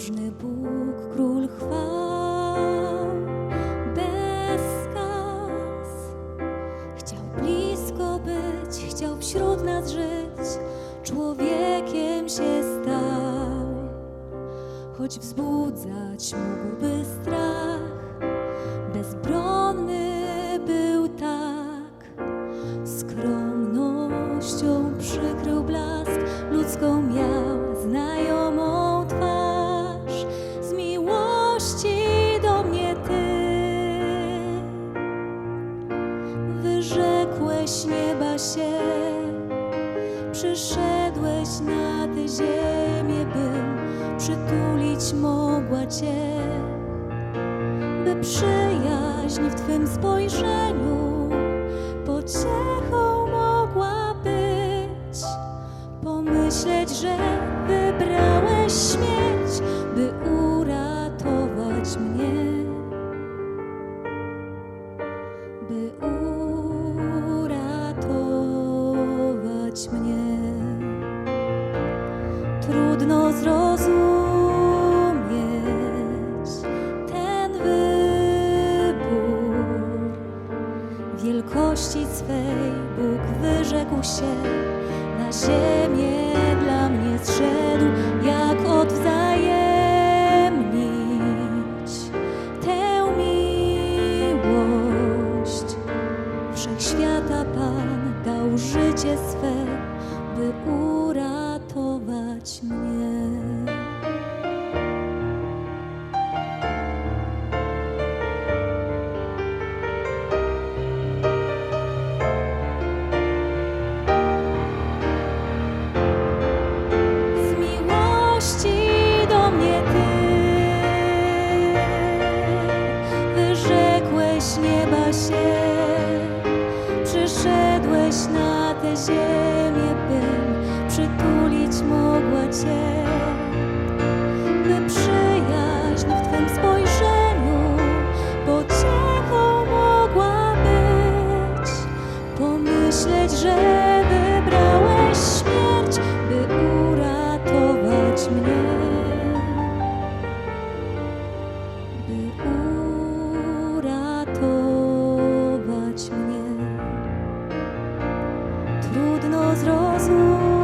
Potężny Bóg, król chwał, bez skaz. Chciał blisko być, chciał wśród nas żyć, człowiekiem się stał. Choć wzbudzać mógłby strach, bezbronny wyrzekłeś nieba się, przyszedłeś na tę ziemię, bym przytulić mogła Cię by przyjaźń w Twym spojrzeniu pociechą mogła być. Pomyśleć, że mnie. Trudno zrozumieć ten wybór. Wielkości swej Bóg wyrzekł się, na ziemię dla mnie zszedł, jak odwzajemnić tę miłość. Wszechświata Pan dał życie swe, by uratować mnie. Z miłości do mnie Ty wyrzekłeś nieba się, przyszedłeś na tę ziemię, że wybrałeś śmierć, by uratować mnie. By uratować mnie. Trudno zrozumieć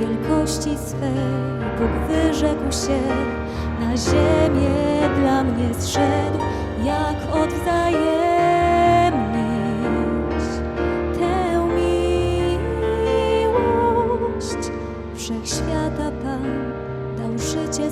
wielkości swej Bóg wyrzekł się, na ziemię dla mnie zszedł, jak odwzajemnić tę miłość. Wszechświata Pan dał życie